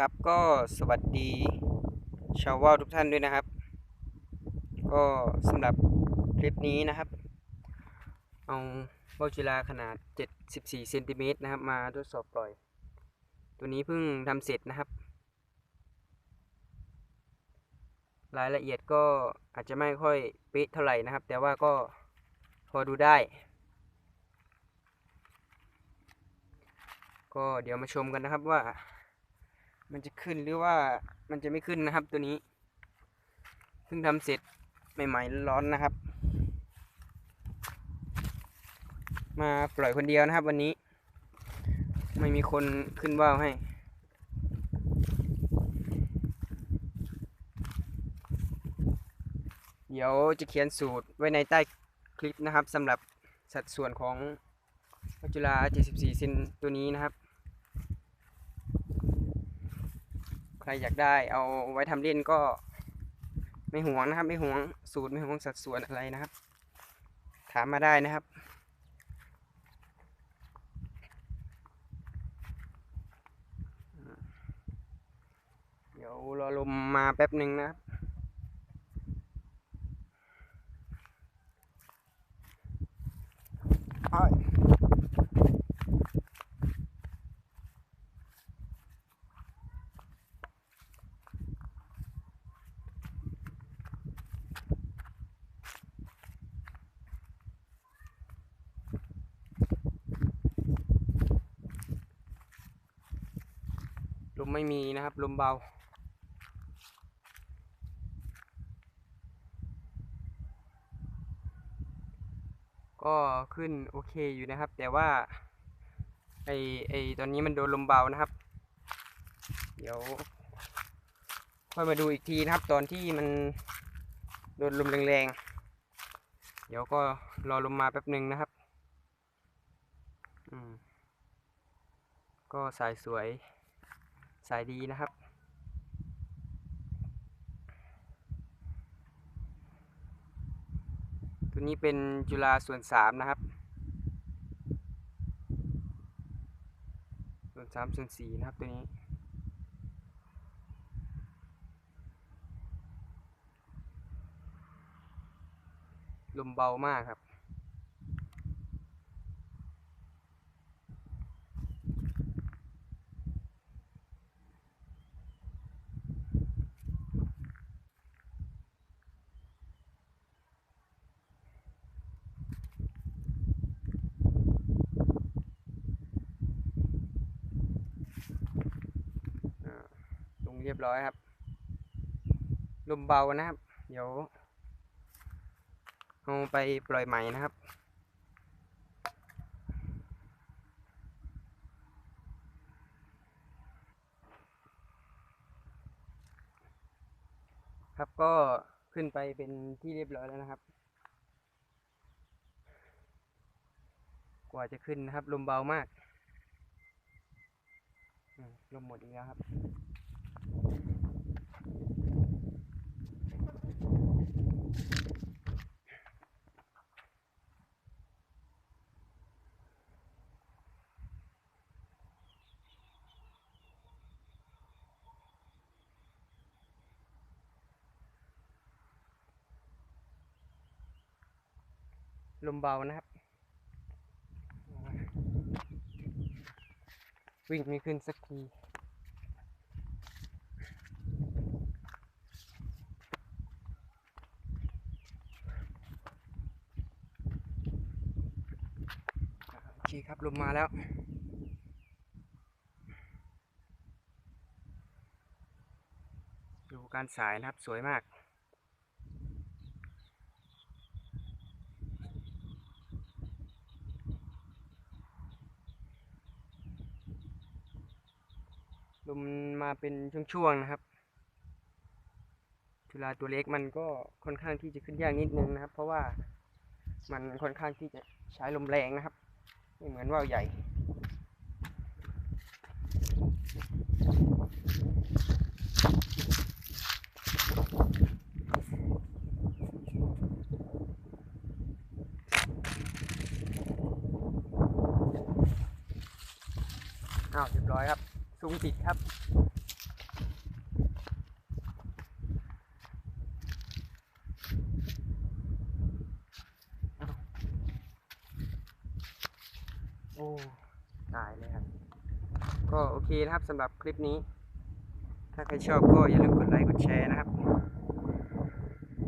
ครับก็สวัสดีชาวว่าวทุกท่านด้วยนะครับ ก็สำหรับคลิปนี้นะครับ เอาว่าวจุฬาขนาด 74เซนติเมตรนะครับ มาทดสอบปล่อย ตัวนี้เพิ่งทำเสร็จนะครับ รายละเอียดก็อาจจะไม่ค่อยเป๊ะเท่าไหร่นะครับ แต่ว่าก็พอดูได้ก็เดี๋ยวมาชมกันนะครับว่า มันจะขึ้นหรือว่ามันจะไม่ขึ้นนะครับตัวนี้เพิ่งทำเสร็จใหม่ๆร้อนนะครับ มาปล่อยคนเดียวนะครับวันนี้ ไม่มีคนขึ้นว่าวให้เดี๋ยวจะเขียนสูตรไว้ในใต้คลิปนะครับสำหรับสัดส่วนของวัจุฬา74เซนตัวนี้นะครับ ใครอยากได้เอาไว้ทำเล่นก็ ไม่ห่วงนะครับ ไม่ห่วงสูตรไม่ห่วงสัดส่วนอะไรนะครับ ถามมาได้นะครับเดี๋ยวรอลมมาแป๊บหนึ่งนะครับอ้ มไม่มีนะครับ ลมเบา ก็ขึ้นโอเคอยู่นะครับ แต่ว่า ไอไอตอนนี้มันโดนลมเบานะครับ เดี๋ยว ค่อยมาดูอีกทีนะครับ ตอนที่มันโดนลมแรงๆ เดี๋ยวก็รอลมมาแป๊บหนึ่งนะครับ อืมก็สายสวย สายดีนะครับ ตัวนี้เป็นจุฬาส่วนสามนะครับ ส่วนสามส่วนสี่นะครับตัวนี้ลมเบามากครับ อ่าลง เรียบร้อยครับลมเบานะครับ เดี๋ยวเอาไปปล่อยใหม่นะครับ ครับก็ขึ้นไปเป็นที่เรียบร้อยแล้วนะครับ กว่าจะขึ้นนะครับ ลมเบามากลมหมดอีกแล้วครับ ลมเบานะครับ วิ่งไม่ขึ้นสักที โอเคครับลมมาแล้วดูการสายนะครับสวยมาก ลมมาเป็นช่วงๆนะครับจุฬาตัวเล็กมันก็ค่อนข้างที่จะขึ้นยากนิดนึงนะครับ เพราะว่ามันค่อนข้างที่จะใช้ลมแรงนะครับ ไม่เหมือนว่าวใหญ่ อ้าวเรียบร้อยครับ ซุ้มติดครับ โอ้ตายเลยครับ ก็โอเคนะครับสำหรับคลิปนี้ ถ้าใครชอบก็อย่าลืมกดไลค์กดแชร์นะครับ